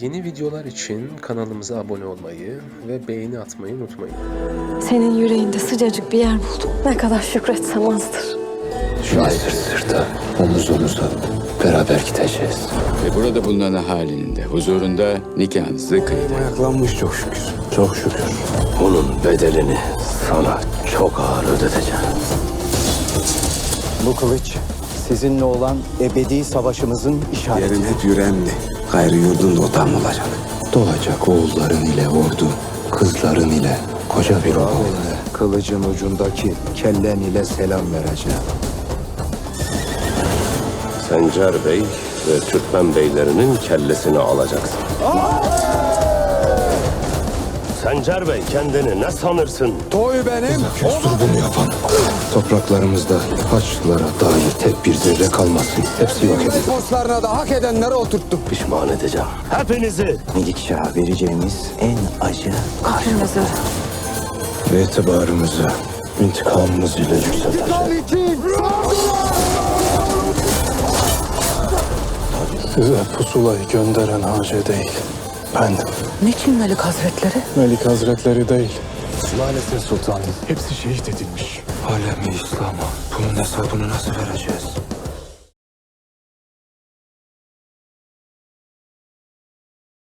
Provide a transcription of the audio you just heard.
Yeni videolar için kanalımıza abone olmayı ve beğeni atmayı unutmayın. Senin yüreğinde sıcacık bir yer buldum. Ne kadar şükretsem azdır. Sırt sırta, omuz omuza beraber gideceğiz. Ve burada bulunan ahalinin de huzurunda nikahınızı kıydı. Ayaklanmış çok şükür. Çok şükür. Bunun bedelini sana çok ağır ödeteceğim. Bu kılıç sizinle olan ebedi savaşımızın işareti. Yerin hep yüreğimdi. Gayrı yurdun da odam olacak. Doğacak oğulların ile ordu, kızların ile koca bir oba. Kılıcın ucundaki kellen ile selam vereceğim. Sencer Bey ve Türkmen beylerinin kellesini alacaksın. Sencer Bey kendini ne sanırsın? Küstür bunu yapan. Topraklarımızda Haçlılara dair tek bir zerre kalmasın. Hepsi yok edilir. Postlarına da hak edenleri oturttum. Pişman edeceğim. Hepinizi Melikşah'a vereceğimiz en acı Hepimizi Ve itibarımızı, intikamımız ile yükselteceğiz. Size pusulayı gönderen Hace değil. Bendim. Niçin Melik Hazretleri? Melik Hazretleri değil. Lalesin Sultanım. Hepsi şehit edilmiş. Alemi İslam'a bunun hesabını nasıl vereceğiz?